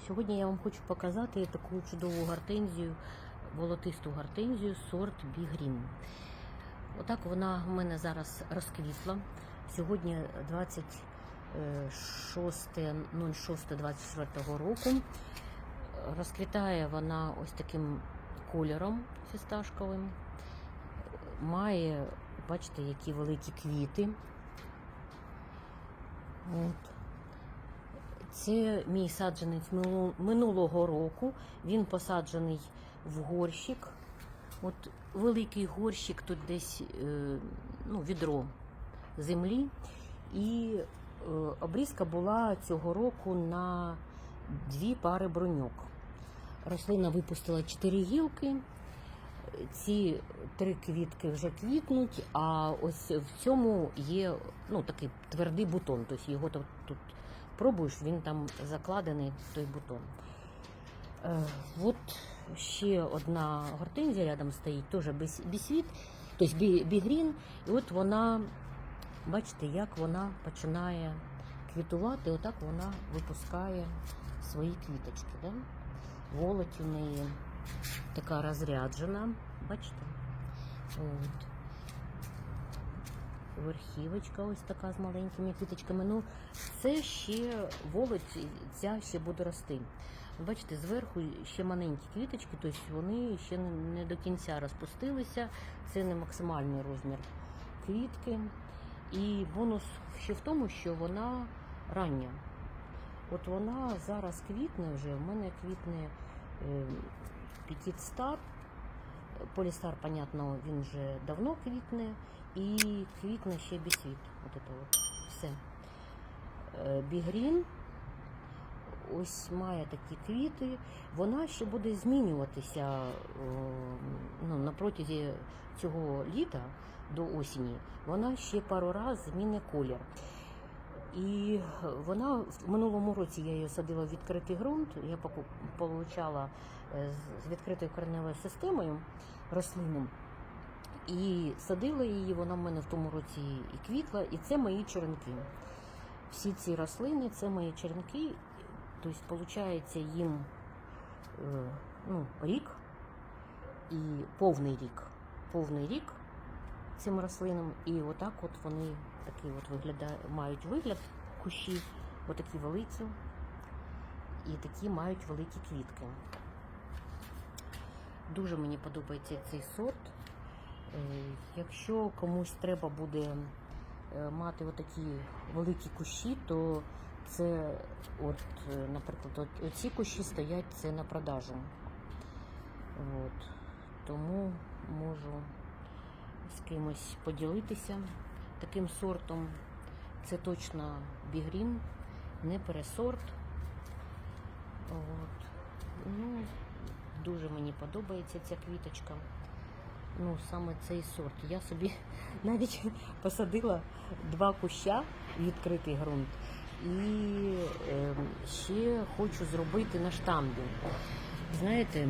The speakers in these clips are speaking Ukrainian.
Сьогодні я вам хочу показати таку чудову гортензію, волотисту гортензію сорт Бігрін. Отак вона в мене зараз розквітла. Сьогодні е, 26.06.24 року. Розквітає вона ось таким кольором фісташковим. Має, бачите, які великі квіти. От. Це мій саджанець минулого року. Він посаджений в горщик. От великий горщик, тут десь е, ну, відро землі. І е, обрізка була цього року на дві пари броньок. Рослина випустила чотири гілки. Ці три квітки вже квітнуть, а ось в цьому є ну, такий твердий бутон. Тобто його тут, пробуєш, він там закладений, той бутон. Е, от ще одна гортензія рядом стоїть, теж бісвіт, тобто бі, бігрін. І от вона, бачите, як вона починає квітувати, отак вона випускає свої квіточки. Да? Волоть у неї така розряджена, бачите? От. Верхівочка ось така з маленькими квіточками. Ну, це ще волоть, ця ще буде рости. Бачите, зверху ще маленькі квіточки, тобто вони ще не до кінця розпустилися. Це не максимальний розмір квітки. І бонус ще в тому, що вона рання. От вона зараз квітне вже. У мене квітне е, Petit Star. Полістар, понятно, він вже давно квітне. І квітне ще бісвіт. От це от. Все. Е, Бігрін ось має такі квіти. Вона ще буде змінюватися е, ну, на протязі цього літа до осені. Вона ще пару разів змінить колір. І вона в минулому році я її садила в відкритий ґрунт. Я отримала з відкритою кореневою системою рослину. І садила її, вона в мене в тому році і квітла, і це мої черенки. Всі ці рослини це мої черенки. Тобто, виходить, їм е, ну, рік і повний рік. Повний рік цим рослинам. І отак от вони такі от виглядають, мають вигляд кущі, отакі великі, і такі мають великі квітки. Дуже мені подобається цей сорт. Е, Якщо комусь треба буде е, мати отакі великі кущі, то це, е, наприклад, от, оці кущі стоять це на продажу. От. Тому можу з кимось поділитися таким сортом. Це точно бігрін, не пересорт. От. Ну, дуже мені подобається ця квіточка. Ну, саме цей сорт. Я собі навіть посадила два куща відкритий ґрунт. І е, ще хочу зробити на штамбі. Знаєте,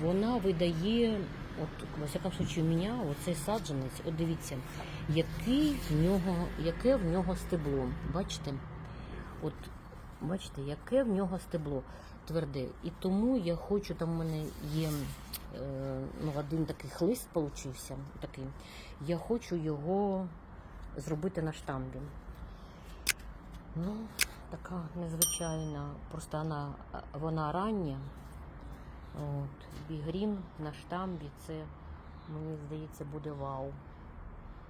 вона видає, от, во всякому случаю, у мене оцей саджанець, от дивіться, який в нього, яке в нього стебло. Бачите? От, бачите, яке в нього стебло тверде. І тому я хочу, там у мене є е, ну, один такий хлист получився, такий. Я хочу його зробити на штамбі. Ну, така незвичайна, просто вона, вона рання. От, бігрін на штамбі, це, мені здається, буде вау.